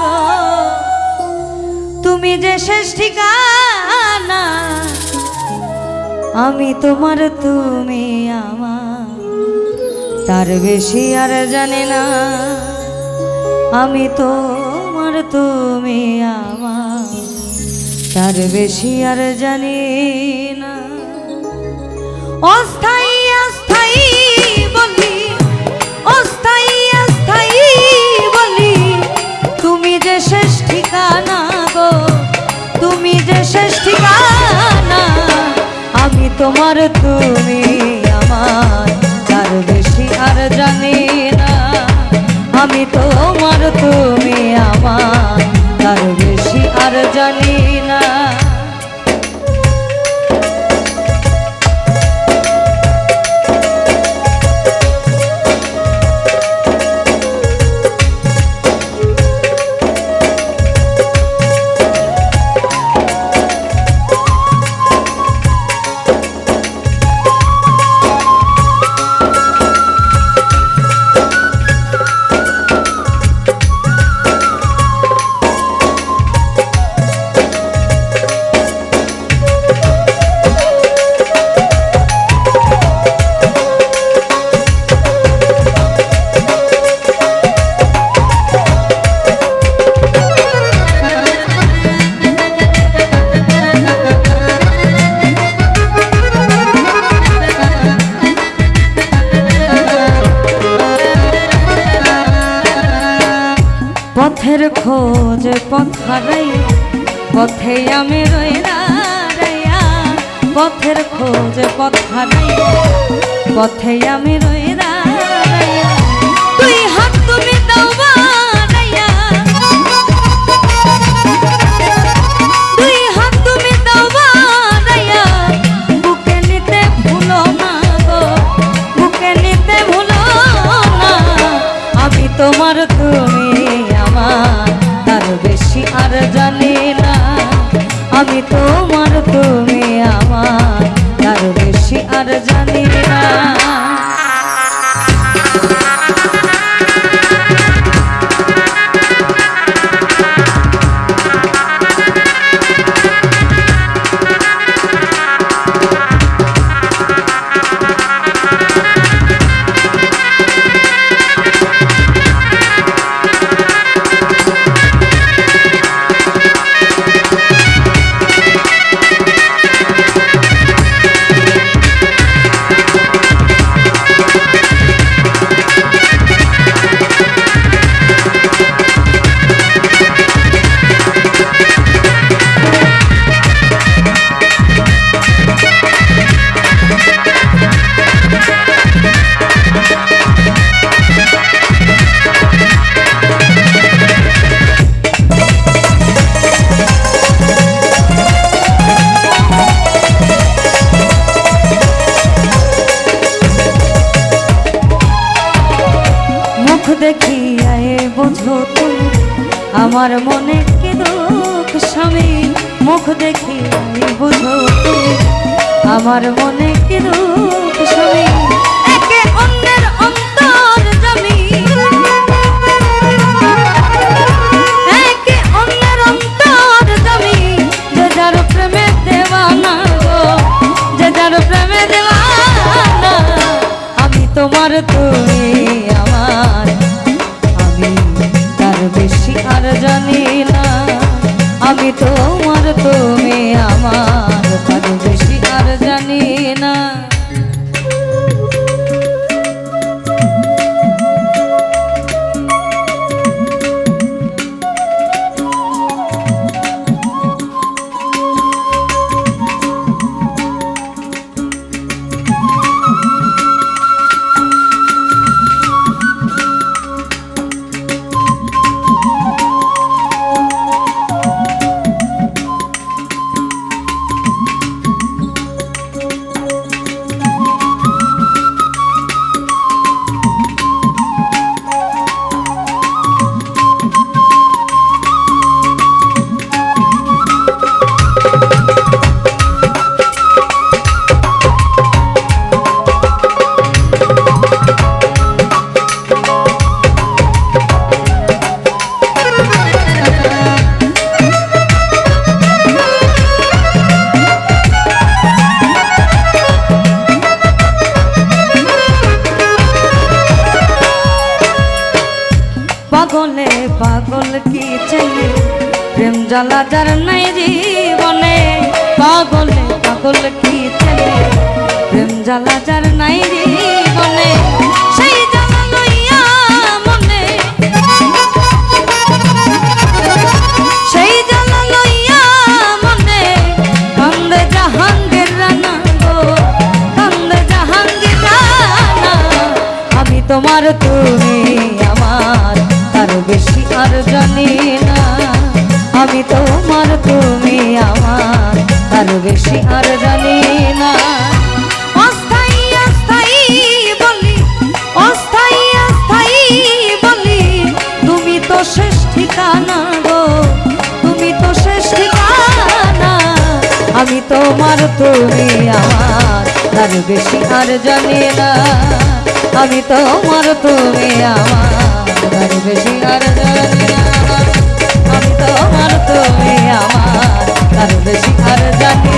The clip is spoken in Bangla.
গো। তুমি যে শেষ ঠিকানা, আমি তোমার তুমি আমার। তার বেশি আর জানি না, আমি তোমার তুমি আমার। তার বেশি আর জানি না। অস্থায়ী তোমার তুমি আমার তার বেশি আর জানি না। আমি তোমার হারাই পথে আমি রই রাইয়া পথের খোঁজ পথ হারাই পথে আমি রই রাইয়া আমি তোমার তুমি মুখ দেখিয়ায় বোঝো তুমি, আমার মনে কি দুঃখ স্বামী? মুখ দেখিয়ায় বোঝো তুমি, আমার মনে কি দুঃখ স্বামী? যে যার গো, যে যার আমি তোমার তুমি। তোমার তুমি আমার তার বেশি আর জানি পাগলে, পাগল কি চাইয়ে প্রেম জ্বালা যার নাই জীবনে। পাগলে, পাগল কি চাইয়ে প্রেম জ্বালা যার নাই জীবনে। সেই জ্বালা লইয়া মনে। সেই গো আমি তোমার তুমি আমার বেশি আর জানি না। আমি তোমার তুমি আমার তার বেশি আর জানি না। তুমি তো শেষ ঠিকানা তুমি তো শেষ আমি তোমার তুমি আমার তার বেশি আর জানি না। আমি তোমার তুমি আমার তার বেশি আর জানি না আমি তোমার তুমি আমার। তার বেশি আর জানি